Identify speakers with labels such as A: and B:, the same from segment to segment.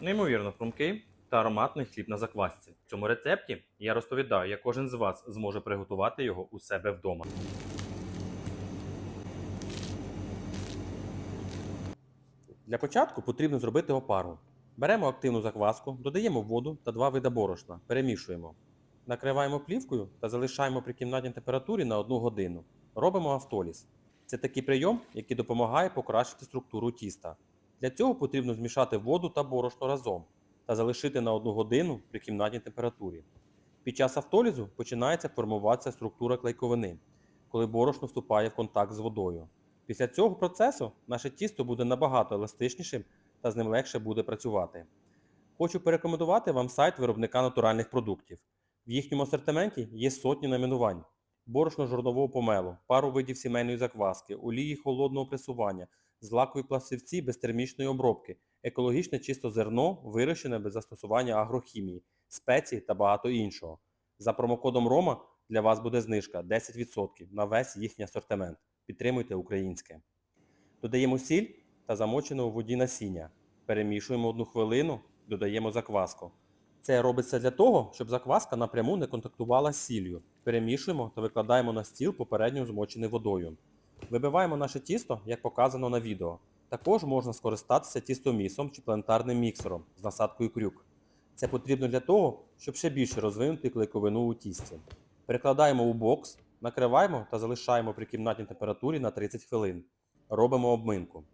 A: Неймовірно хрумкий та ароматний хліб на заквасці. В цьому рецепті я розповідаю, як кожен з вас зможе приготувати його у себе вдома. Для початку потрібно зробити опару. Беремо активну закваску, додаємо воду та два вида борошна, перемішуємо. Накриваємо плівкою та залишаємо при кімнатній температурі на 1 годину. Робимо автоліз. Це такий прийом, який допомагає покращити структуру тіста. Для цього потрібно змішати воду та борошно разом та залишити на 1 годину при кімнатній температурі. Під час автолізу починається формуватися структура клейковини, коли борошно вступає в контакт з водою. Після цього процесу наше тісто буде набагато еластичнішим та з ним легше буде працювати. Хочу порекомендувати вам сайт виробника натуральних продуктів. В їхньому асортименті є сотні найменувань. Борошно жорнового помелу, пару видів сімейної закваски, олії холодного пресування, злакові пластивці без термічної обробки, екологічне чисто зерно, вирощене без застосування агрохімії, спеції та багато іншого. За промокодом Рома для вас буде знижка 10% на весь їхній асортимент. Підтримуйте українське. Додаємо сіль та замочене у воді насіння. Перемішуємо одну хвилину, додаємо закваску. Це робиться для того, щоб закваска напряму не контактувала з сіллю. Перемішуємо та викладаємо на стіл попередньо змочений водою. Вибиваємо наше тісто, як показано на відео. Також можна скористатися тістомісом чи планетарним міксером з насадкою крюк. Це потрібно для того, щоб ще більше розвинути клейковину у тісті. Перекладаємо у бокс, накриваємо та залишаємо при кімнатній температурі на 30 хвилин. Робимо обминку.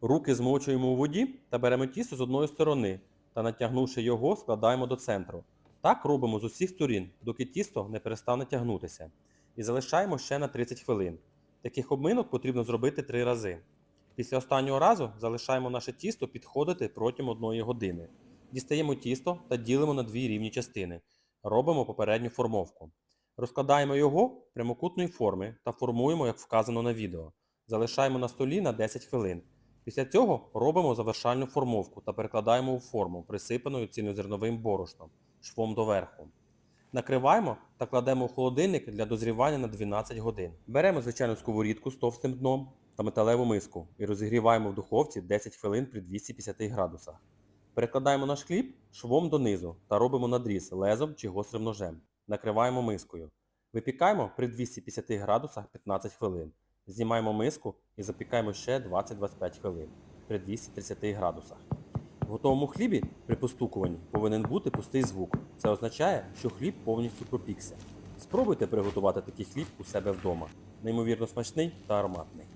A: Руки змочуємо у воді та беремо тісто з одної сторони та натягнувши його, складаємо до центру. Так робимо з усіх сторін, доки тісто не перестане тягнутися. І залишаємо ще на 30 хвилин. Таких обминок потрібно зробити 3 рази. Після останнього разу залишаємо наше тісто підходити протягом 1 години. Дістаємо тісто та ділимо на дві рівні частини. Робимо попередню формовку. Розкладаємо його прямокутної форми та формуємо, як вказано на відео. Залишаємо на столі на 10 хвилин. Після цього робимо завершальну формовку та перекладаємо у форму, присипаною цільнозерновим борошном, швом доверху. Накриваємо та кладемо в холодильник для дозрівання на 12 годин. Беремо звичайну сковорідку з товстим дном та металеву миску і розігріваємо в духовці 10 хвилин при 250 градусах. Перекладаємо наш хліб швом донизу та робимо надріз лезом чи гострим ножем. Накриваємо мискою. Випікаємо при 250 градусах 15 хвилин. Знімаємо миску і запікаємо ще 20-25 хвилин при 230 градусах. В готовому хлібі при постукуванні повинен бути пустий звук. Це означає, що хліб повністю пропікся. Спробуйте приготувати такий хліб у себе вдома. Неймовірно смачний та ароматний.